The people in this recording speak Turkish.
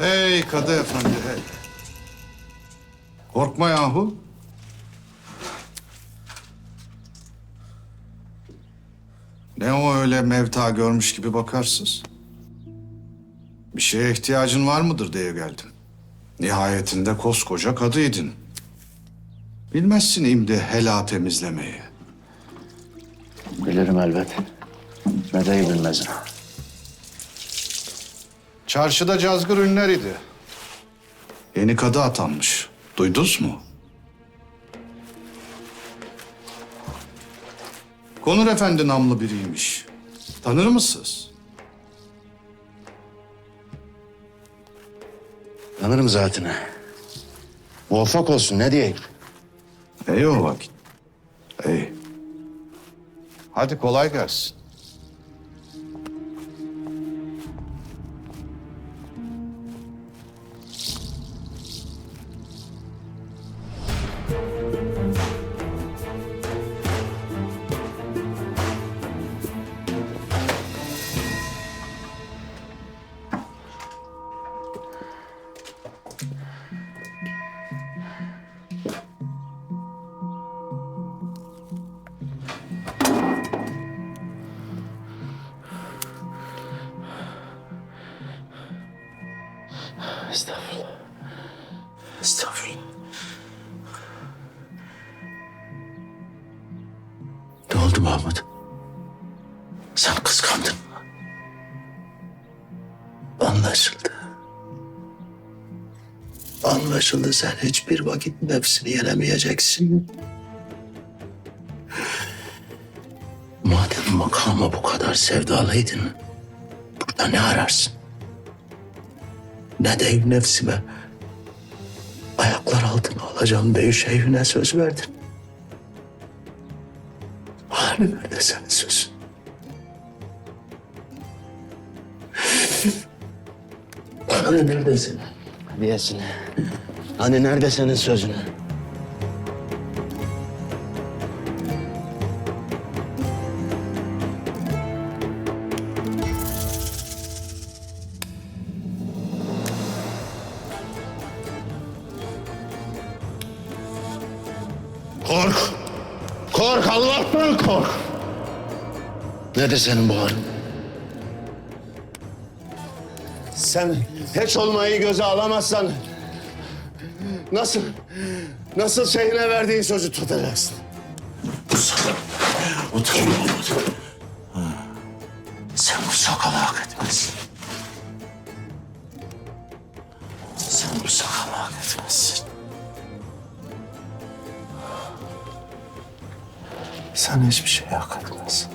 Hey Kadı Efendi hey. Korkma yahu. Ne o öyle mevta görmüş gibi bakarsız? Bir şeye ihtiyacın var mıdır diye geldim. Nihayetinde koskoca kadıydın. Bilmezsin imdi hela temizlemeyi. Bilirim elbet. Ne deyi bilmezim. Çarşıda cazgır ünler idi. Yeni kadı atanmış. Duydunuz mu? Konur Efendi namlı biriymiş. Tanır mısınız? Tanırım zatını. Muvaffak olsun ne diyeyim. İyi o vakit. İyi. Hadi kolay gelsin. Estağfurullah. Estağfurullah. Ne oldu Mahmut? Sen kıskandın mı? Anlaşıldı. Anlaşıldı sen hiçbir vakit nefsini yenemeyeceksin. Madem makama bu kadar sevdalıydın, burada ne ararsın? Ne deyim nefsime. Ayaklar altına alacağım diye şeyhine söz verdin. Hani nerede senin sözün? Hani neredesin? Diyesin. Hani nerede senin sözün? Kork. Kork Allah'tan kork. Nedir senin bu halin? Sen hiç olmayı göze alamazsan nasıl nasıl şeyine verdiğin sözü tutacaksın? Otur Mahmut. Sen bu sakalı hak etmezsin. Sen bu sakalı hak etmezsin. Sen hiçbir şey hak etmezsin.